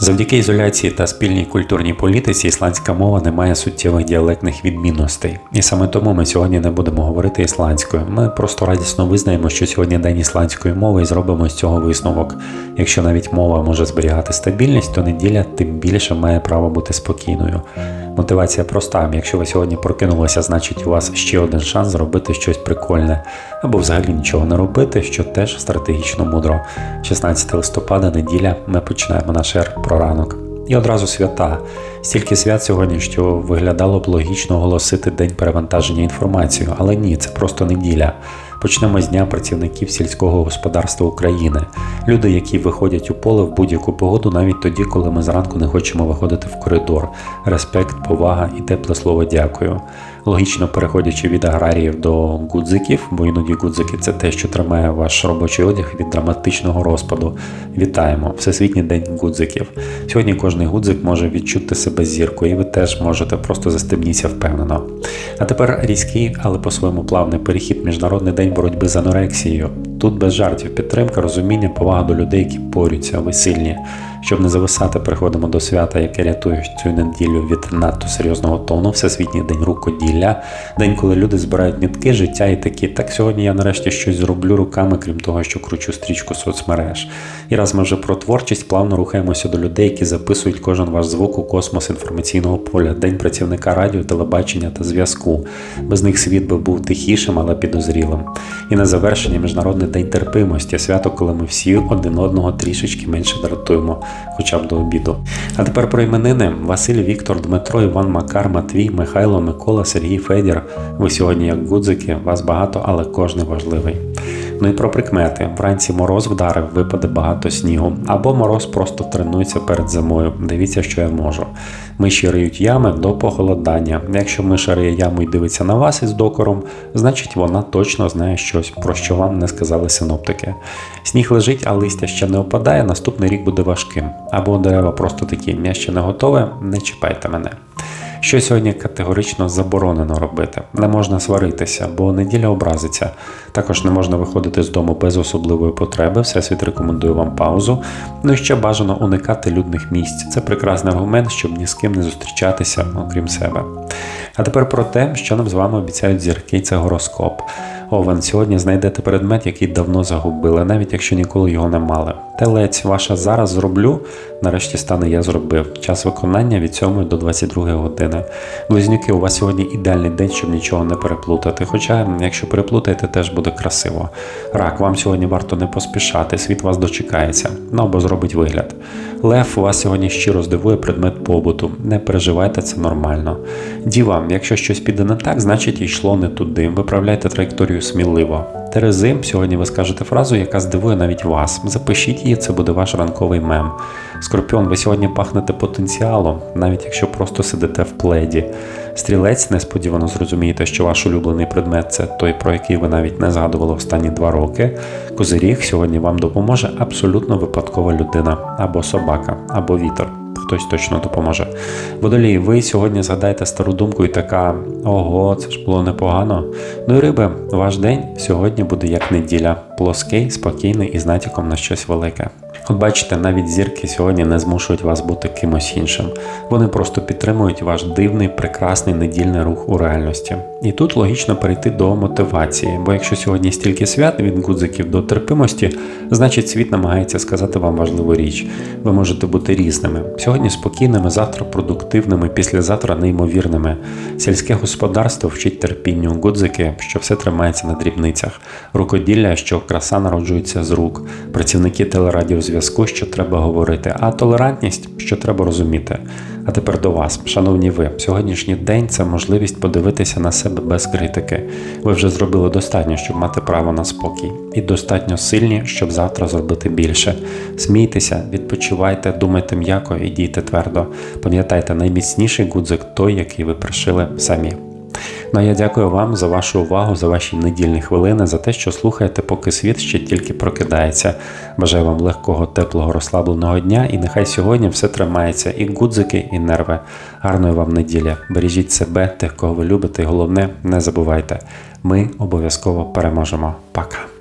Завдяки ізоляції та спільній культурній політиці ісландська мова не має суттєвих діалектних відмінностей. І саме тому ми сьогодні не будемо говорити ісландською. Ми просто радісно визнаємо, що сьогодні день ісландської мови і зробимо з цього висновок. Якщо навіть мова може зберігати стабільність, то неділя тим більше має право бути спокійною. Мотивація проста. Якщо ви сьогодні прокинулися, значить у вас ще один шанс зробити щось прикольне або взагалі нічого не робити, що теж стратегічно мудро. 16 листопада, неділя, ми починаємо наш ер про ранок. І одразу свята. Стільки свят сьогодні, що виглядало б логічно оголосити день перевантаження інформацією, але ні, це просто неділя. Почнемо з дня працівників сільського господарства України. Люди, які виходять у поле в будь-яку погоду, навіть тоді, коли ми зранку не хочемо виходити в коридор. Респект, повага і тепле слово дякую. Логічно переходячи від аграріїв до гудзиків, бо іноді гудзики це те, що тримає ваш робочий одяг від драматичного розпаду. Вітаємо! Всесвітній день гудзиків. Сьогодні кожний гудзик може відчути себе зіркою, і ви теж можете просто застебніться впевнено. А тепер різкий, але по-своєму плавний перехід Міжнародний день боротьби з анорексією. Тут без жартів підтримка, розуміння, повага до людей, які борються, ви сильні. Щоб не зависати, переходимо до свята, яке рятує цю неділю від надто серйозного тону. Всесвітній день рукоділля, день, коли люди збирають нитки, життя і такі. Так сьогодні я нарешті щось зроблю руками, крім того, що кручу стрічку соцмереж. І раз ми вже про творчість, плавно рухаємося до людей, які записують кожен ваш звук у космос інформаційного поля, день працівника радіо, телебачення та зв'язку. Без них світ би був тихішим, але підозрілим. І на завершення міжнародний день терпимості, свято, коли ми всі один одного трішечки менше дратуємо хоча б до обіду. А тепер про іменини: Василь, Віктор, Дмитро, Іван, Макар, Матвій, Михайло, Микола, Сергій, Федір. Ви сьогодні як гудзики, вас багато, але кожний важливий. Ну і про прикмети. Вранці мороз вдарив, випаде багато снігу. Або мороз просто тренується перед зимою. Дивіться, що я можу. Миші риють ями до похолодання. Якщо миша риє яму і дивиться на вас із докором, значить вона точно знає щось, про що вам не сказали синоптики. Сніг лежить, а листя ще не опадає, наступний рік буде важким. Або дерева просто такі, я ще не готове, не чіпайте мене. Що сьогодні категорично заборонено робити? Не можна сваритися, бо неділя образиться. Також не можна виходити з дому без особливої потреби. Всесвіт рекомендує вам паузу. Ну і ще бажано уникати людних місць. Це прекрасний аргумент, щоб ні з ким не зустрічатися, окрім себе. А тепер про те, що нам з вами обіцяють зірки, це гороскоп. Овен, сьогодні знайдете предмет, який давно загубили, навіть якщо ніколи його не мали. Телець, ваша зараз зроблю, нарешті стане я зробив. Час виконання від 7 до 22 години. Близнюки, у вас сьогодні ідеальний день, щоб нічого не переплутати. Хоча, якщо переплутаєте, теж буде красиво. Рак, вам сьогодні варто не поспішати, світ вас дочекається, ну або зробить вигляд. Лев, вас сьогодні щиро здивує предмет побуту. Не переживайте, це нормально. Діва, якщо щось піде не так, значить йшло не туди. Виправляйте траєкторію сміливо. Терези, сьогодні ви скажете фразу, яка здивує навіть вас. Запишіть її, це буде ваш ранковий мем. Скорпіон, ви сьогодні пахнете потенціалом, навіть якщо просто сидите в пледі. Стрілець, несподівано зрозумієте, що ваш улюблений предмет це той, про який ви навіть не згадували останні два роки. Козиріг сьогодні вам допоможе абсолютно випадкова людина, або собака, або вітер. Хтось точно допоможе. Водолій, ви сьогодні згадаєте стару думку і така: ого, це ж було непогано. Ну і риби, ваш день сьогодні буде як неділя, плоский, спокійний і з натяком на щось велике. От бачите, навіть зірки сьогодні не змушують вас бути кимось іншим. Вони просто підтримують ваш дивний, прекрасний недільний рух у реальності. І тут логічно перейти до мотивації, бо якщо сьогодні стільки свят від гудзиків до терпимості, значить світ намагається сказати вам важливу річ. Ви можете бути різними. Сьогодні спокійними, завтра продуктивними, післязавтра неймовірними. Сільське господарство вчить терпінню, гудзики, що все тримається на дрібницях, рукоділля, що краса народжується з рук, працівники телерадіозв'язку, що треба говорити, а толерантність, що треба розуміти. А тепер до вас, шановні ви, сьогоднішній день це можливість подивитися на себе без критики. Ви вже зробили достатньо, щоб мати право на спокій, і достатньо сильні, щоб завтра зробити більше. Смійтеся, відпочивайте, думайте м'яко і дійте твердо. Пам'ятайте, найміцніший гудзик той, який ви пришили самі. Ну а я дякую вам за вашу увагу, за ваші недільні хвилини, за те, що слухаєте, поки світ ще тільки прокидається. Бажаю вам легкого, теплого, розслабленого дня, і нехай сьогодні все тримається, і гудзики, і нерви. Гарної вам неділі. Бережіть себе, тих, кого ви любите, і головне, не забувайте, ми обов'язково переможемо. Пока.